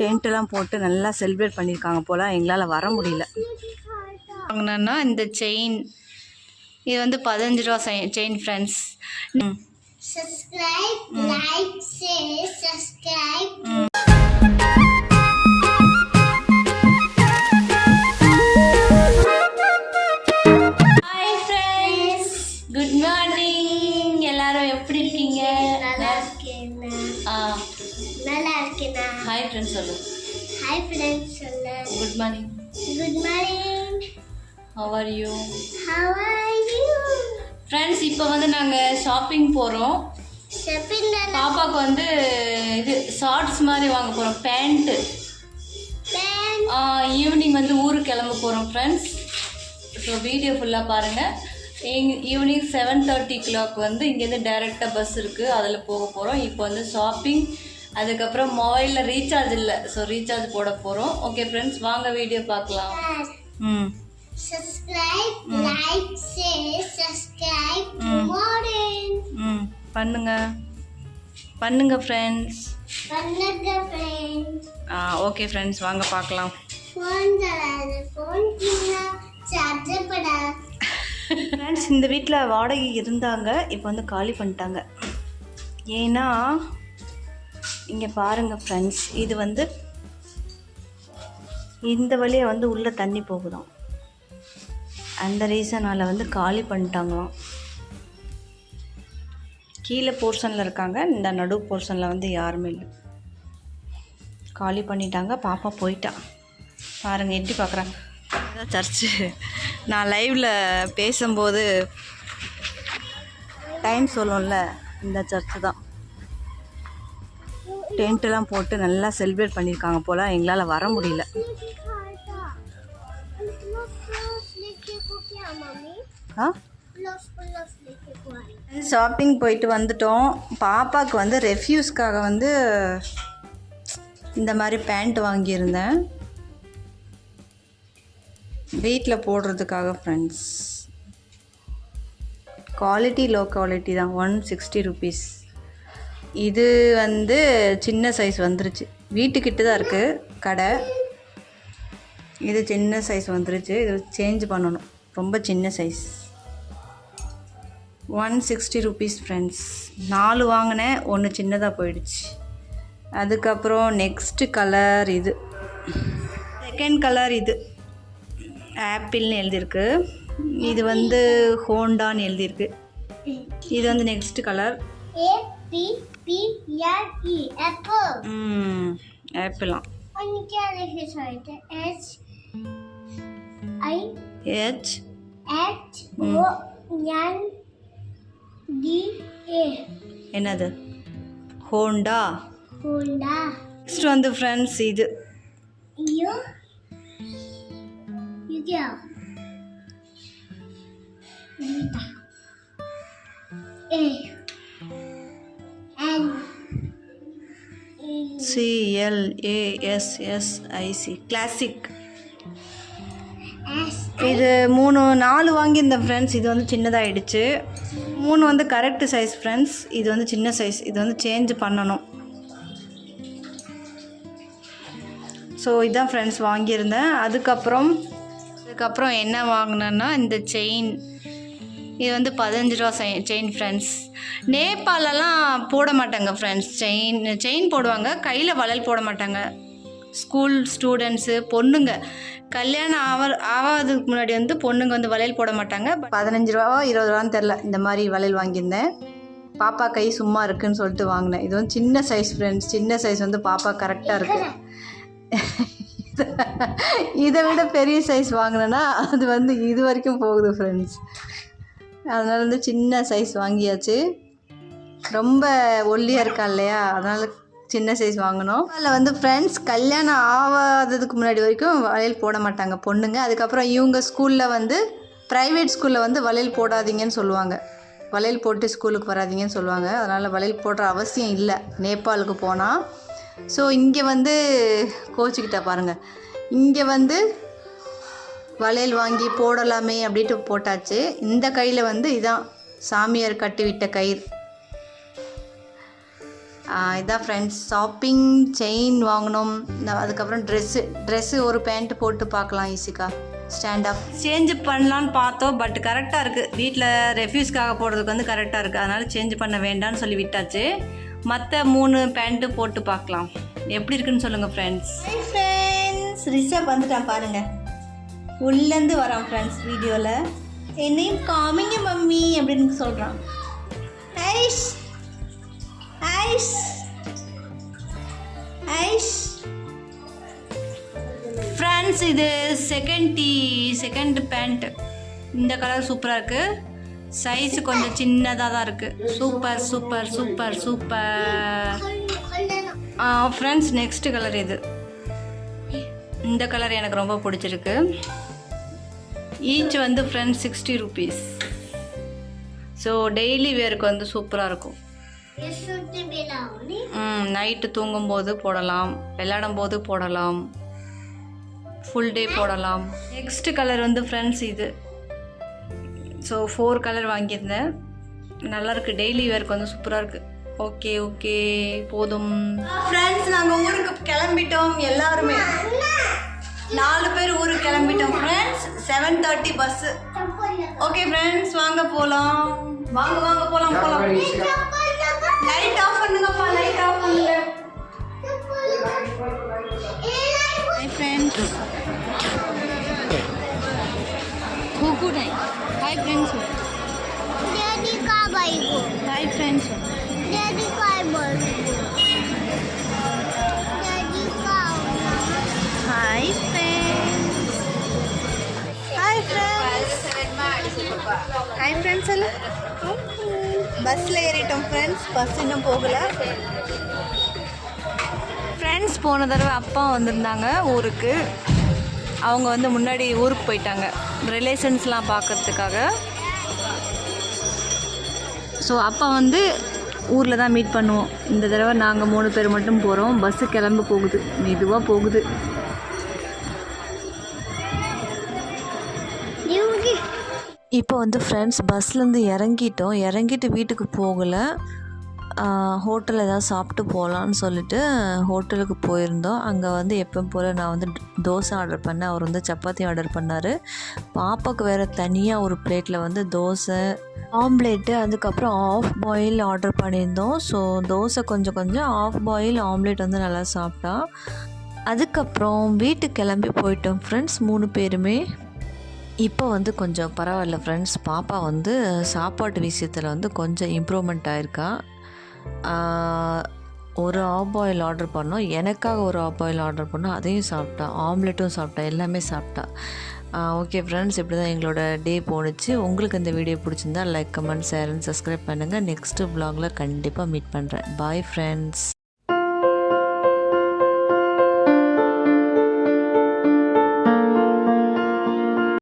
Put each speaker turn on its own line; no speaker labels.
டென்ட்டெல்லாம் போட்டு நல்லா செலிப்ரேட் பண்ணியிருக்காங்க போல் எங்களால் வர முடியல. வாங்கினேன்னா இந்த செயின் இது வந்து பதினஞ்சு ரூபா chain friends
subscribe, like, share, subscribe.
சொல்லு good morning
good morning
how are you
how are you
friends இப்போ வந்து நாங்கள் ஷாப்பிங் போகிறோம்
ஷாப்பிங்
பாப்பாவுக்கு வந்து இது ஷார்ட்ஸ் மாதிரி வாங்க போகிறோம் பேண்ட்டு ஈவினிங் வந்து ஊருக்கு கிளம்ப போகிறோம் ஃப்ரெண்ட்ஸ் ஸோ வீடியோ ஃபுல்லாக பாருங்கள் எங் ஈவினிங் செவன் தேர்ட்டி கிளாக் வந்து இங்கேருந்து டைரெக்டாக பஸ் இருக்குது அதில் போக போகிறோம் இப்போ வந்து ஷாப்பிங் அதுக்கப்புறம் மொபைலில் ரீசார்ஜ் இல்லை. ஸோ ரீசார்ஜ் போட போகிறோம் ஓகே ஃப்ரெண்ட்ஸ் வாங்க வீடியோ பார்க்கலாம். ம்
share, subscribe. மார்னிங்
ம் பண்ணுங்க. பண்ணுங்க ஃப்ரெண்ட்ஸ்
பண்ணுங்க ஃப்ரெண்ட்ஸ்
ஆ ஓகே ஃப்ரெண்ட்ஸ் வாங்க பார்க்கலாம்.
ஃபோன் தராது ஃபோன் கிண்ணா சார்ஜர் படா.
ஃப்ரெண்ட்ஸ் இந்த வீட்டில் வாடகை இருந்தாங்க. இப்போ வந்து காலி பண்ணிட்டாங்க. ஏன்னா இங்கே பாருங்கள் ஃப்ரெண்ட்ஸ் இது வந்து இந்த வழியை வந்து உள்ளே தண்ணி போகுதாம். அந்த ரீசனால் வந்து காலி பண்ணிட்டாங்களாம். கீழே போர்ஷனில் இருக்காங்க. இந்த நடு போர்ஷனில் வந்து யாருமே இல்லை. காலி பண்ணிட்டாங்க. பாப்பா போயிட்டா. பாருங்கள் எட்டி பார்க்குறாங்க இதான் சர்ச்சு. நான் லைவில் பேசும்போது டைம் சொல்லும்ல இந்த சர்ச்சு தான் டென்ட்டெல்லாம் போட்டு நல்லா செலிப்ரேட் பண்ணியிருக்காங்க போல் எங்களால் வர முடியல. ஆ? ஷாப்பிங் போயிட்டு வந்துட்டோம். பாப்பாவுக்கு வந்து ரெஃப்யூஸ்க்காக வந்து இந்த மாதிரி பேண்ட் வாங்கியிருந்தேன். வீட்டில் போடுறதுக்காக ஃப்ரெண்ட்ஸ் குவாலிட்டி லோ குவாலிட்டி தான். ஒன் சிக்ஸ்டி ருபீஸ் இது வந்து சின்ன சைஸ் வந்துருச்சு. வீட்டுக்கிட்ட தான் இருக்குது கடை. இது சின்ன சைஸ் வந்துருச்சு. இது சேஞ்ச் பண்ணணும். ரொம்ப சின்ன size one sixty rupees friends நாலு வாங்கினேன் ஒன்று சின்னதாக போயிடுச்சு. அதுக்கப்புறம் நெக்ஸ்ட்டு கலர் இது. செகண்ட் கலர் இது. ஆப்பிள்னு எழுதியிருக்கு. இது வந்து ஹோண்டான்னு எழுதியிருக்கு. இது வந்து next
colour P P R E apple.
ஆப்பிளாம்
அன்னைக்கு அழகு சொல்லிட்டு H I
H
H O N D A
என்னது ஹோண்டா
Honda
நெக்ஸ்ட் வந்து ஃப்ரெண்ட்ஸ் இது
U Yudia Yudia
சிஎல்ஏஎஸ்எஸ்ஐசி classic
S
இது மூணு நாலு வாங்கியிருந்தேன் ஃப்ரெண்ட்ஸ் இது வந்து சின்னதாகிடுச்சு மூணு வந்து கரெக்ட் சைஸ் ஃப்ரெண்ட்ஸ் இது வந்து சின்ன சைஸ் இது வந்து சேஞ்ச் பண்ணணும். ஸோ இதான் ஃப்ரெண்ட்ஸ் வாங்கியிருந்தேன். அதுக்கப்புறம் அதுக்கப்புறம் என்ன வாங்கினேன்னா இந்த செயின் இது வந்து பதினஞ்சு ரூபா செயின் ஃப்ரெண்ட்ஸ் நேபாளெல்லாம் போட மாட்டாங்க ஃப்ரெண்ட்ஸ் செயின் செயின் போடுவாங்க கையில் வளையல் போட மாட்டாங்க. ஸ்கூல் ஸ்டூடெண்ட்ஸு பொண்ணுங்க. கல்யாணம் ஆவ ஆகாததுக்கு முன்னாடி வந்து பொண்ணுங்க வந்து வளையல் போட மாட்டாங்க பதினஞ்சு ரூபாவோ இருபது ரூபான்னு தெரில இந்த மாதிரி வளையல் வாங்கியிருந்தேன். பாப்பா கை சும்மா இருக்குன்னு சொல்லிட்டு வாங்கினேன். இது வந்து சின்ன சைஸ் ஃப்ரெண்ட்ஸ் சின்ன சைஸ் வந்து பாப்பா கரெக்டாக இருக்குது இதை விட பெரிய சைஸ் வாங்கினேன்னா அது வந்து இது வரைக்கும் போகுது ஃப்ரெண்ட்ஸ் அதனால் வந்து சின்ன சைஸ் வாங்கியாச்சு. ரொம்ப ஒல்லியாக இருக்கா இல்லையா? அதனால் சின்ன சைஸ் வாங்கினோம். அதில் வந்து ஃப்ரெண்ட்ஸ் கல்யாணம் ஆகாததுக்கு முன்னாடி வரைக்கும் வளையல் போட மாட்டாங்க பொண்ணுங்க. அதுக்கப்புறம் இவங்க ஸ்கூலில் வந்து ப்ரைவேட் ஸ்கூலில் வந்து வளையல் போடாதீங்கன்னு சொல்லுவாங்க. வளையல் போட்டு ஸ்கூலுக்கு வராதிங்கன்னு சொல்லுவாங்க. அதனால் வளையல் போடுற அவசியம் இல்லை. நேபாளுக்கு போனால் ஸோ இங்கே வந்து கோச்சிக்கிட்டா பாருங்கள் இங்கே வந்து வளையல் வாங்கி போடலாமே அப்படின்ட்டு போட்டாச்சு. இந்த கையில் வந்து இதான் சாமியார் கட்டி விட்ட கயிறு இதான் ஃப்ரெண்ட்ஸ் ஷாப்பிங் செயின் வாங்கினோம் அதுக்கப்புறம் ட்ரெஸ்ஸு ட்ரெஸ்ஸு ஒரு பேண்ட் போட்டு பார்க்கலாம் ஈஸிக்கா ஸ்டாண்ட் அப் சேஞ்ச் பண்ணலான்னு பார்த்தோம் பட் கரெக்டாக இருக்குது வீட்டில் ரெஃப்யூஸ்க்காக போடுறதுக்கு வந்து கரெக்டாக இருக்குது அதனால் சேஞ்ச் பண்ண வேண்டாம்னு சொல்லி விட்டாச்சு. மற்ற மூணு பேண்ட்டு போட்டு பார்க்கலாம். எப்படி இருக்குன்னு சொல்லுங்கள் ஃப்ரெண்ட்ஸ் ஃப்ரெண்ட்ஸ் ரிஷப் வந்துட்டான் பாருங்கள் உள்ளேருந்து வரான் ஃப்ரெண்ட்ஸ் வீடியோவில் என்னையும் காமிங்க மம்மி அப்படின்னு சொல்கிறான் ஐஷ்! ஐஷ்! ஐஷ்! ஃப்ரெண்ட்ஸ் இது செகண்ட் டீ செகண்ட் பேண்ட் இந்த கலர் சூப்பராக இருக்குது சைஸ் கொஞ்சம் சின்னதாக தான் இருக்குது super super super super friends next colour இது. இந்த கலர் எனக்கு ரொம்ப பிடிச்சிருக்கு. ஈச் வந்து friends sixty rupees so daily வேருக்கு வந்து சூப்பராக இருக்கும்.
ம்
நைட்டு தூங்கும்போது போடலாம். விளையாடும் போது போடலாம். ஃபுல் டே போடலாம். நெக்ஸ்ட் கலர் வந்து ஃப்ரெண்ட்ஸ் இது. ஸோ ஃபோர் கலர் வாங்கியிருந்தேன். நல்லாயிருக்கு டெய்லி வேர்க்கு வந்து சூப்பராக இருக்குது ஓகே ஓகே போதும். ஃப்ரெண்ட்ஸ் நாங்கள் ஊருக்கு கிளம்பிட்டோம். எல்லாருமே. நாலு பேர் ஊருக்கு கிளம்பிட்டோம் friends seven thirty bus okay friends வாங்க போகலாம் வாங்க வாங்க போகலாம் போகலாம் லைட் ஆஃப் பண்ணுங்கப்பா லைட் ஆஃப் பண்ணுங்க hi friends good night hi friends
daddy का भाई को
ஹாய் ஃப்ரெண்ட்ஸ்
डैडी का बोल
ஹாய் ஃப்ரெண்ட்ஸ் எல்லாம் பஸ்ஸில் ஏறிட்டோம் ஃப்ரெண்ட்ஸ் பஸ் இன்னும் போகலை. ஃப்ரெண்ட்ஸ் போன தடவை அப்பா வந்திருந்தாங்க ஊருக்கு. அவங்க வந்து முன்னாடி ஊருக்கு போயிட்டாங்க. ரிலேஷன்ஸ்லாம் பார்க்கறதுக்காக. ஸோ அப்பா வந்து ஊரில் தான் மீட் பண்ணுவோம். இந்த தடவை நாங்கள் மூணு பேர் மட்டும் போகிறோம் பஸ்ஸு கிளம்ப போகுது. மெதுவாக போகுது.
இப்போ வந்து ஃப்ரெண்ட்ஸ் பஸ்லேருந்து இறங்கிட்டோம். இறங்கிட்டு வீட்டுக்கு போகலை. ஹோட்டலில் ஏதாவது சாப்பிட்டு போகலான்னு சொல்லிட்டு ஹோட்டலுக்கு போயிருந்தோம். அங்கே வந்து எப்பவும் போல் நான் வந்து தோசை ஆர்டர் பண்ணேன். அவர் வந்து சப்பாத்தி ஆர்டர் பண்ணார். பாப்பாவுக்கு வேறு தனியாக ஒரு பிளேட்டில் வந்து தோசை ஆம்லேட்டு அதுக்கப்புறம் ஆஃப் பாயில் ஆர்டர் பண்ணியிருந்தோம். ஸோ தோசை கொஞ்சம் கொஞ்சம் ஆஃப் பாயில் ஆம்லேட் வந்து நல்லா சாப்பிட்டா. அதுக்கப்புறம் வீட்டுக்கு கிளம்பி போயிட்டோம் ஃப்ரெண்ட்ஸ் மூணு பேருமே. இப்போ வந்து கொஞ்சம் பரவாயில்ல ஃப்ரெண்ட்ஸ் பாப்பா வந்து சாப்பாட்டு விஷயத்தில் வந்து கொஞ்சம் இம்ப்ரூவ்மெண்ட் ஆயிருக்கா. ஒரு ஆப் பாயில் ஆர்டர் பண்ணோம். எனக்காக ஒரு ஆப் பாயில் ஆர்டர் பண்ணோம். அதையும் சாப்பிட்டா. ஆம்லெட்டும் சாப்பிட்டா. எல்லாமே சாப்பிட்டா. ஓகே ஃப்ரெண்ட்ஸ் இப்படி தான் எங்களோட டே போணுச்சு. உங்களுக்கு இந்த வீடியோ பிடிச்சிருந்தா like comment share and subscribe பண்ணுங்கள் நெக்ஸ்ட்டு ப்ளாகில் கண்டிப்பாக மீட் பண்ணுறேன் பாய் ஃப்ரெண்ட்ஸ்